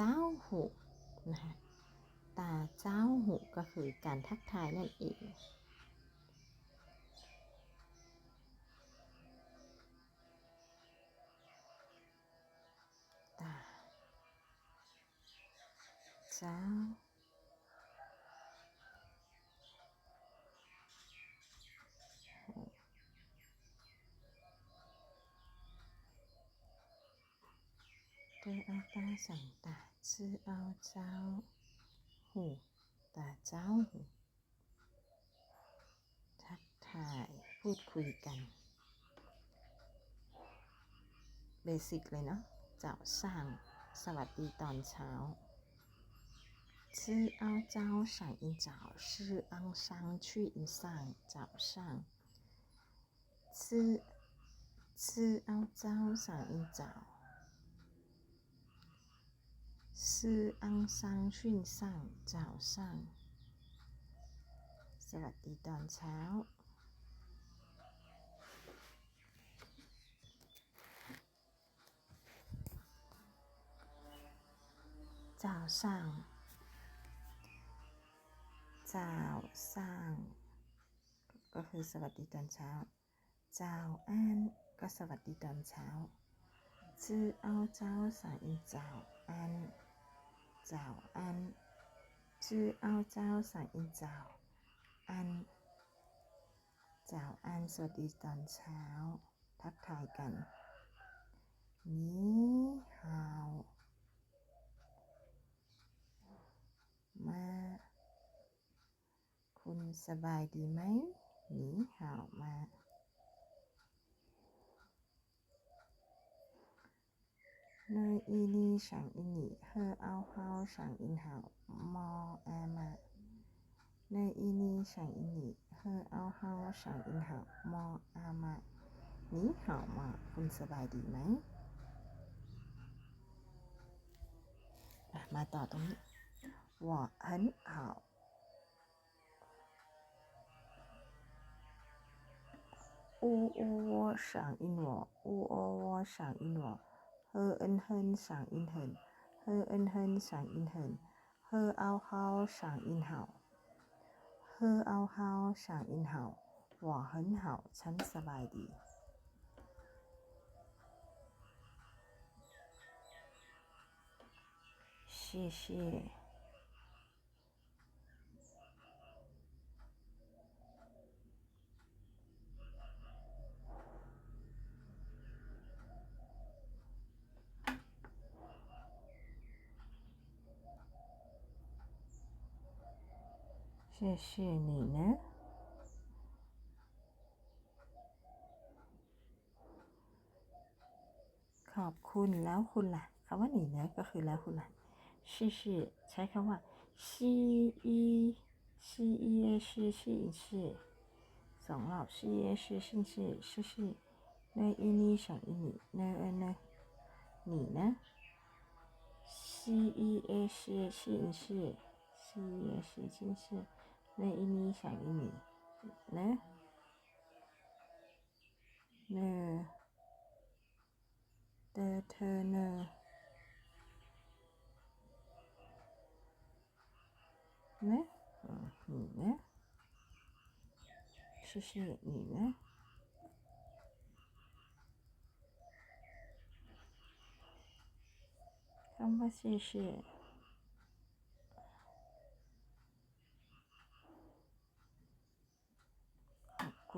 เจ้าหูนะคะตาเจ้าหูก็คือการทักทายนั่นเองตาเจ้า เธอเอาตาสั่งตาชื่อเอาเจ้าหูตาเจ้าหูทักทายพูดคุยกันเบสิกเลยเนาะเจ้าสั่งสวัสดีตอนเช้าชื่อเอาเจ้าสั่งอินเจ้าชื่ออังซังชื่ออินสั่งเจ้าสั่งชื่อชื่อเอาเจ้าสั่งอินเจ้า ชื่ออังซังชื่นสั่งเจ้าสั่ง สวัสดีตอนเช้า เจ้าสั่ง เจ้าสั่ง ก็คือสวัสดีตอนเช้า เจ้าอันก็สวัสดีตอนเช้า ชื่อเอาเจ้าสั่งอินจ้าอันเจ้าอัน ชื่อเอาเจ้าสั่งอินเจ้าอันเจ้าอันสวัสดีตอนเช้า ทักทายกัน นี่ฮาวมา คุณสบายดีไหมหนีห่าวมา เนยอีนี่สั่งอินนี่เฮอเอาเฮาสั่งอินห่าวมอแอมาเนยอีนี่สั่งอินนี่เฮอเอาเฮาสั่งอินห่าวมออามาหนีห่าวมา คุณสบายดีไหมอ่ะมาต่อตรงนี้ 我很好。呜呜喔响应我，呜喔喔响应我， 呵嗯哼响应哼，呵嗯哼响应哼，呵嗷嗷响应好，呵嗷嗷响应好，我很好，ฉันสบายดี 谢谢。 谢谢你呢。ขอบคุณแล้วคุณล่ะคำว่าหนีนะก็คือแล้วคุณล่ะชิชิใช้คำว่าชีอีชีอีเอชีชีอีชีสองรอบชีเอชีชินชีชิชิเนยอีนี่สั่งอีนี่เนยเอเนยหนีนะชีอีเอชีชีอีชีชีเอชีชินชี ในอินี้ฉากอินีนะเนอแต่เธอเนอนะนี่นะชิชินี่นะคำว่าชิชิ ค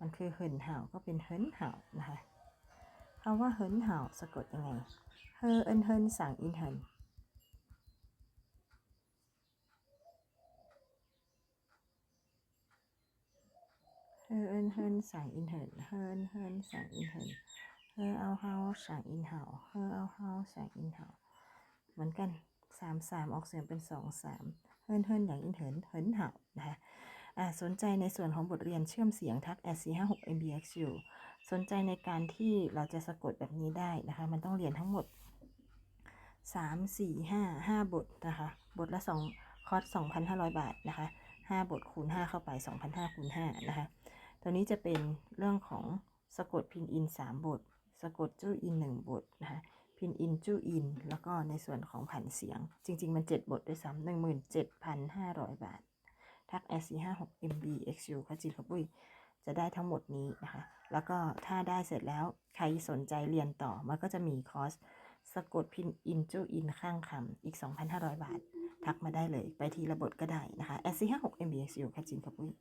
มันคือเหินเห่าก็เป็นเหินเห่านะคะคำว่าเฮินเห่าสะกดยังไงเฮอเอินเฮินสั่งอินเฮินเฮอเอินเฮินสั่งอินเฮินเฮอเอินเฮินสั่งอินเฮินเฮอเอาเฮาสั่งอินเห่าเฮอเอาเฮาสั่งอินเห่าเหมือนกันสามสามออกเสียงเป็นสองสามเฮิรนเฮิรนอย่างอินเหินเหินเห่านะคะ สนใจในส่วนของบทเรียนเชื่อมเสียงทัก s 4 5 6 mbx อยู่สนใจในการที่เราจะสะกดแบบนี้ได้นะคะ มันต้องเรียนทั้งหมด 3 4 5 5 บทนะคะ บทละ 2 คอร์ส 2,500 บาทนะคะ 5 บทคูณ 5 เข้าไป 2,500คูณ5นะคะ ตัวนี้จะเป็นเรื่องของสะกดพินอิน 3 บท สะกดจู้อิน 1 บทนะคะพินอินจู้อิน แล้วก็ในส่วนของผันเสียง จริง ๆ มัน 7 บทด้วยซ้ำ17,500 บาท ทัก s 4 5 6 mb xu ขจีขบุยจะได้ทั้งหมดนี้นะคะ แล้วก็ถ้าได้เสร็จแล้วใครสนใจเรียนต่อ มันก็จะมีคอร์สสะกดพินอินจูอินข้างคำอีก 2,500 บาท ทักมาได้เลยไปทีละบทก็ได้นะคะ s 4 5 6 mb xu ขจีขบุย